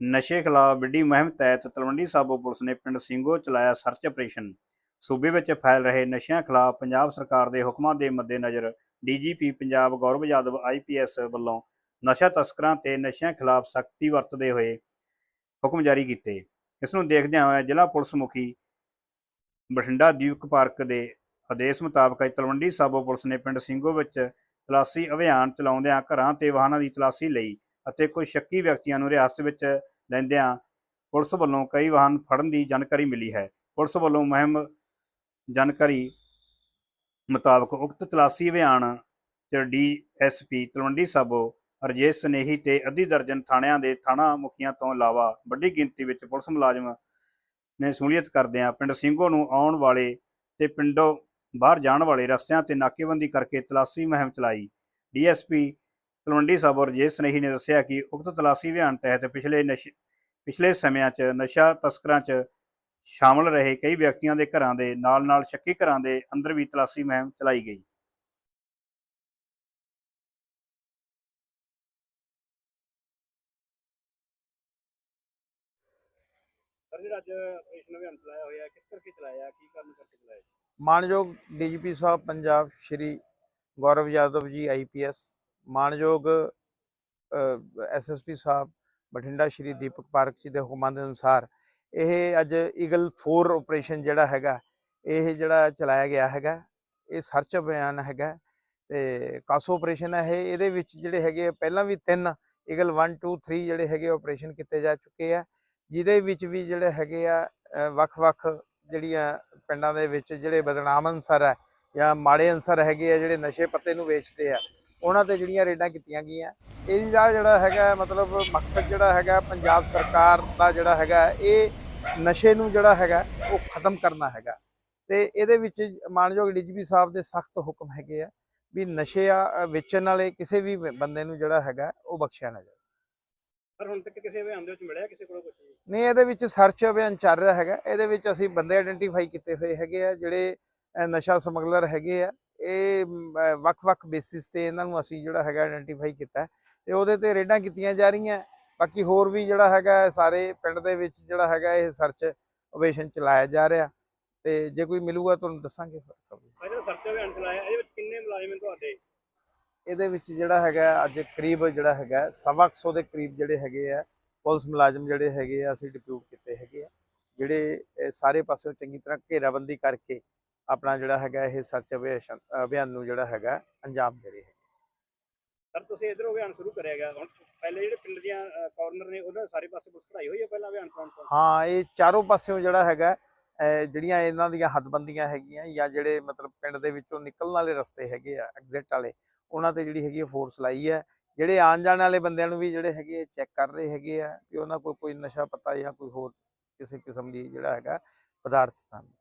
ਨਸ਼ੇ ਖਿਲਾਫ ਵੱਡੀ ਮੁਹਿੰਮ ਤਹਿਤ ਤਲਵੰਡੀ ਸਾਬੋ ਪੁਲਿਸ ਨੇ ਪਿੰਡ ਸਿੰਘੋ ਚਲਾਇਆ ਸਰਚ ਆਪਰੇਸ਼ਨ। ਸੂਬੇ ਵਿੱਚ ਫੈਲ ਰਹੇ ਨਸ਼ਿਆਂ ਖਿਲਾਫ ਪੰਜਾਬ ਸਰਕਾਰ ਦੇ ਹੁਕਮਾਂ ਦੇ ਮੱਦੇਨਜ਼ਰ ਡੀਜੀਪੀ ਪੰਜਾਬ ਗੌਰਵ ਯਾਦਵ ਆਈਪੀਐਸ ਵੱਲੋਂ ਨਸ਼ਾ ਤਸਕਰਾਂ ਤੇ ਨਸ਼ਿਆਂ ਖਿਲਾਫ ਸਖਤੀ ਵਰਤਦੇ ਹੋਏ ਹੁਕਮ ਜਾਰੀ ਕੀਤੇ। ਇਸ ਨੂੰ ਦੇਖਦਿਆਂ ਹੋਇਆ ਜ਼ਿਲ੍ਹਾ ਪੁਲਿਸ ਮੁਖੀ ਬਠਿੰਡਾ ਦੀਪਕ ਪਾਰਕ ਦੇ ਆਦੇਸ਼ ਮੁਤਾਬਕ ਅੱਜ ਤਲਵੰਡੀ ਸਾਬੋ ਪੁਲਿਸ ਨੇ ਪਿੰਡ ਸਿੰਘੋ ਵਿੱਚ ਤਲਾਸ਼ੀ ਅਭਿਆਨ ਚਲਾਉਂਦਿਆਂ ਘਰਾਂ ਤੇ ਵਾਹਨਾਂ ਦੀ ਤਲਾਸ਼ੀ ਲਈ ਅਤੇ ਕੁਝ ਸ਼ੱਕੀ ਵਿਅਕਤੀਆਂ ਨੂੰ ਰਿਆਸਤ ਵਿੱਚ ਲੈਂਦਿਆਂ ਪੁਲਿਸ ਵੱਲੋਂ ਕਈ ਵਾਹਨ ਫੜਨ ਦੀ ਜਾਣਕਾਰੀ ਮਿਲੀ ਹੈ। ਪੁਲਿਸ ਵੱਲੋਂ ਮੁਹਿੰਮ ਜਾਣਕਾਰੀ ਮੁਤਾਬਕ ਉਕਤ ਤਲਾਸ਼ੀ ਅਭਿਆਨ ਚ ਡੀਐਸਪੀ ਤਲਵੰਡੀ ਸਾਬੋ, ਰਜੇਸ਼ ਸਨੇਹੀ ਤੇ ਅੱਧੀ ਦਰਜਨ ਥਾਣਿਆਂ ਦੇ ਥਾਣਾ ਮੁਖੀਆਂ ਤੋਂ ਇਲਾਵਾ ਵੱਡੀ ਗਿਣਤੀ ਵਿੱਚ ਪੁਲਿਸ ਮੁਲਾਜ਼ਮ ਨੇ ਸ਼ਮੂਲੀਅਤ ਕਰਦਿਆਂ ਪਿੰਡ ਸਿੰਘੋ ਨੂੰ ਆਉਣ ਵਾਲੇ ਤੇ ਪਿੰਡੋਂ ਬਾਹਰ ਜਾਣ ਵਾਲੇ ਰਸਤਿਆਂ ਤੇ ਨਾਕੇਬੰਦੀ ਕਰਕੇ ਤਲਾਸ਼ੀ ਮੁਹਿੰਮ ਚਲਾਈ। ਡੀਐਸਪੀ ਤਲਵੰਡੀ ਸਾਬੋ ਰਜੇਸ਼ ਸਨੇਹੀ ਨੇ ਦੱਸਿਆ ਕਿ ਉਕਤ ਤਲਾਸ਼ੀ ਅਭਿਆਨ ਤਹਿਤ ਪਿਛਲੇ ਨਸ਼ੇ ਪਿਛਲੇ ਸਮਿਆਂ 'ਚ ਨਸ਼ਾ ਤਸਕਰਾਂ 'ਚ ਸ਼ਾਮਲ ਰਹੇ ਕਈ ਵਿਅਕਤੀਆਂ ਦੇ ਘਰਾਂ ਦੇ ਨਾਲ-ਨਾਲ ਸ਼ੱਕੀ ਘਰਾਂ ਦੇ ਅੰਦਰ ਵੀ ਤਲਾਸ਼ੀ ਮੁਹਿੰਮ ਚਲਾਈ ਗਈ। ਸਰ ਜਿਹੜਾ ਅੱਜ ਆਪਰੇਸ਼ਨ ਅਭਿਆਨ ਚਲਾਇਆ ਹੋਇਆ ਕਿਸ ਕਰਕੇ ਚਲਾਇਆ ਕੀ ਕਾਰਨ ਕਰਕੇ ਚਲਾਇਆ? ਮਾਨਯੋਗ ਡੀਜੀਪੀ ਸਾਹਿਬ ਪੰਜਾਬ ਸ਼੍ਰੀ ਗੌਰਵ ਯਾਦਵ ਜੀ ਆਈਪੀਐਸ ਮਾਨਯੋਗ ਐਸਐਸਪੀ ਸਾਹਿਬ ਬਠਿੰਡਾ ਸ਼੍ਰੀ ਦੀਪਕ ਪਾਰਕ ਜੀ ਦੇ ਹੁਕਮਾਂ ਦੇ ਅਨੁਸਾਰ ਇਹ ਅੱਜ ਈਗਲ 4 ਆਪਰੇਸ਼ਨ ਜਿਹੜਾ ਹੈਗਾ ਇਹ ਜਿਹੜਾ ਚਲਾਇਆ ਗਿਆ ਹੈਗਾ ਇਹ ਸਰਚ ਅਭਿਆਨ ਹੈਗਾ ਤੇ ਕਾਸੋ ਆਪਰੇਸ਼ਨ ਹੈ ਇਹ ਇਹਦੇ ਵਿੱਚ ਜਿਹੜੇ ਹੈਗੇ ਆ, ਪਹਿਲਾਂ ਵੀ ਤਿੰਨ ਈਗਲ 1 2 3 ਜਿਹੜੇ ਹੈਗੇ ਆਪਰੇਸ਼ਨ ਕੀਤੇ ਜਾ ਚੁੱਕੇ ਆ ਜਿਹਦੇ ਵਿੱਚ ਵੀ ਜਿਹੜੇ ਹੈਗੇ ਆ ਵੱਖ-ਵੱਖ ਜਿਹੜੀਆਂ ਪਿੰਡਾਂ ਦੇ ਵਿੱਚ ਜਿਹੜੇ ਬਦਨਾਮ ਅਨਸਰ ਹੈ ਜਾਂ ਮਾੜੇ ਅਨਸਰ ਹੈਗੇ ਆ ਜਿਹੜੇ ਨਸ਼ੇ ਪੱਤੇ ਨੂੰ ਵੇਚਦੇ ਆ ਉਹਨਾਂ ਤੇ ਜਿਹੜੀਆਂ ਰੇਡਾਂ ਕੀਤੀਆਂ ਗਈਆਂ। ਇਹਦਾ ਜਿਹੜਾ ਹੈਗਾ ਮਤਲਬ ਮਕਸਦ ਜਿਹੜਾ ਹੈਗਾ ਪੰਜਾਬ ਸਰਕਾਰ ਦਾ ਜਿਹੜਾ ਹੈਗਾ ਇਹ ਨਸ਼ੇ ਨੂੰ ਜਿਹੜਾ ਹੈਗਾ ਉਹ ਖਤਮ ਕਰਨਾ ਹੈਗਾ। ਤੇ ਇਹਦੇ ਵਿੱਚ ਮਾਨਯੋਗ ਡੀਜੀਪੀ ਸਾਹਿਬ ਦੇ ਸਖਤ ਹੁਕਮ ਹੈਗੇ ਆ ਵੀ ਨਸ਼ੇ ਆ ਵੇਚਣ ਵਾਲੇ ਕਿਸੇ ਵੀ ਬੰਦੇ ਨੂੰ ਜਿਹੜਾ ਹੈਗਾ ਉਹ ਬਖਸ਼ਿਆ ਨਾ ਜਾਵੇ। ਸਰ ਹੁਣ ਤੱਕ ਕਿਸੇ ਅਭਿਆਨ ਦੇ ਵਿੱਚ ਮਿਲਿਆ ਕਿਸੇ ਕੋਲ ਕੁਝ ਨਹੀਂ ਇਹਦੇ ਵਿੱਚ ਸਰਚ ਅਭਿਆਨ ਚੱਲ ਰਿਹਾ ਹੈਗਾ। ਇਹਦੇ ਵਿੱਚ ਅਸੀਂ ਬੰਦੇ ਆਇਡੈਂਟੀਫਾਈ ਕੀਤੇ ਹੋਏ ਹੈਗੇ ਆ ਜਿਹੜੇ ਨਸ਼ਾ ਸਮਗਲਰ ਹੈਗੇ ਆ। ਇਹ ਵੱਖ-ਵੱਖ ਬੇਸਿਸ ਤੇ ਇਹਨਾਂ ਨੂੰ ਅਸੀਂ ਜਿਹੜਾ ਹੈਗਾ ਆਇਡੈਂਟੀਫਾਈ ਕੀਤਾ ਤੇ ਉਹਦੇ ਤੇ ਰੇਡਾਂ ਕੀਤੀਆਂ ਜਾ ਰਹੀਆਂ ਬਾਕੀ ਹੋਰ ਵੀ ਜਿਹੜਾ ਹੈਗਾ ਸਾਰੇ ਪਿੰਡ ਦੇ ਵਿੱਚ ਜਿਹੜਾ ਹੈਗਾ ਇਹ ਸਰਚ ਆਪਰੇਸ਼ਨ ਚਲਾਇਆ ਜਾ ਰਿਹਾ ਤੇ ਜੇ ਕੋਈ ਮਿਲੂਗਾ ਤੁਹਾਨੂੰ ਦੱਸਾਂਗੇ ਜਿਹੜਾ ਸਰਚ ਅਭਿਆਨ ਚਲਾਇਆ ਇਹਦੇ ਵਿੱਚ ਕਿੰਨੇ ਮੁਲਾਜ਼ਮ ਤੁਹਾਡੇ? ਇਹਦੇ ਵਿੱਚ ਜਿਹੜਾ ਹੈਗਾ ਅੱਜ ਕਰੀਬ ਜਿਹੜਾ ਹੈਗਾ ਸਵਾ ਕੁ ਸੌ ਦੇ ਕਰੀਬ ਜਿਹੜੇ ਹੈਗੇ ਆ ਪੁਲਿਸ ਮੁਲਾਜ਼ਮ ਜਿਹੜੇ ਹੈਗੇ ਆ ਅਸੀਂ ਡਿਪਿਊਟ ਕੀਤੇ ਹੈਗੇ ਆ। ਜਿਹੜੇ ਸਾਰੇ ਪਾਸਿਓਂ ਚੰਗੀ ਤਰ੍ਹਾਂ ਘੇਰਾਬੰਦੀ ਕਰਕੇ ਆਪਣਾ ਜਿਹੜਾ ਹੈਗਾ ਇਹ ਸਰਚ ਅਭਿਆਨ ਨੂੰ ਜਿਹੜਾ ਹੈਗਾ ਅੰਜਾਮ ਦੇ ਰਹੇ ਹੈ ਸਰ ਤੁਸੀਂ ਇਧਰੋਂ ਅਭਿਆਨ ਸ਼ੁਰੂ ਕਰਿਆ ਗਿਆ ਹੁਣ ਪਹਿਲੇ ਜਿਹੜੇ ਪਿੰਡ ਦੀਆਂ ਕਾਰਨਰ ਨੇ ਉਹਨਾਂ ਸਾਰੇ ਪਾਸੇ ਪੁਲਿਸ ਕਢਾਈ ਹੋਈ ਹੈ ਪਹਿਲਾਂ ਅਭਿਆਨ ਕੌਣ ਕੌਣ? ਹਾਂ ਇਹ ਚਾਰੋਂ ਪਾਸਿਓਂ ਜਿਹੜਾ ਹੈਗਾ ਜਿਹੜੀਆਂ ਇਹਨਾਂ ਦੀਆਂ ਹੱਦਬੰਦੀਆਂ ਹੈਗੀਆਂ ਜਾਂ ਜਿਹੜੇ ਮਤਲਬ ਪਿੰਡ ਦੇ ਵਿੱਚੋਂ ਨਿਕਲਣ ਵਾਲੇ ਰਸਤੇ ਹੈਗੇ ਆ ਐਗਜ਼ਿਟ ਵਾਲੇ ਉਹਨਾਂ ਤੇ ਜਿਹੜੀ ਹੈਗੀ ਫੋਰਸ ਲਾਈ ਹੈ। ਜਿਹੜੇ ਆਉਣ ਜਾਣ ਵਾਲੇ ਬੰਦਿਆਂ ਨੂੰ ਵੀ ਜਿਹੜੇ ਹੈਗੇ ਚੈੱਕ ਕਰ ਰਹੇ ਹੈਗੇ ਆ ਕਿ ਉਹਨਾਂ ਕੋਲ ਕੋਈ ਨਸ਼ਾ ਪਤਾ ਜਾਂ ਕੋਈ ਹੋਰ ਕਿਸੇ ਕਿਸਮ ਦੀ ਜਿਹੜਾ ਹੈਗਾ ਪਦਾਰਥ ਤਾਂ ਨਹੀਂ।